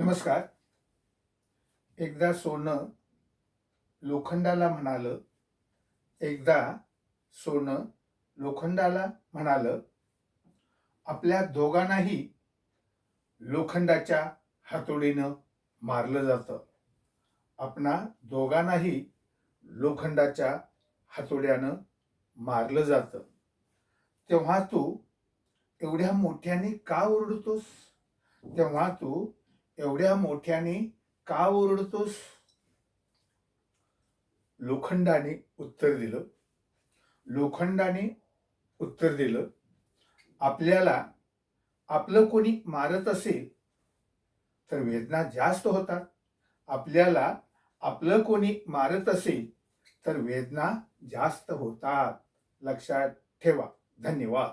नमस्कार. एकदा सोनं लोखंडाला म्हणालं एकदा सोनं लोखंडाला म्हणालं आपल्या दोघांनाही लोखंडाच्या हातोडीनं मारलं जातं. आपणा दोघांनाही लोखंडाच्या हातोड्यानं मारलं जातं. तेव्हा तू एवढ्या मोठ्याने का ओरडतोस? तेव्हा तू एवढ्या मोठ्याने का ओरडतोस? लोखंडाने उत्तर दिलं. लोखंडाने उत्तर दिलं. आपल्याला आपलं कोणी मारत असेल तर वेदना जास्त होतात. आपल्याला आपलं कोणी मारत असेल तर वेदना जास्त होतात. लक्षात ठेवा. धन्यवाद.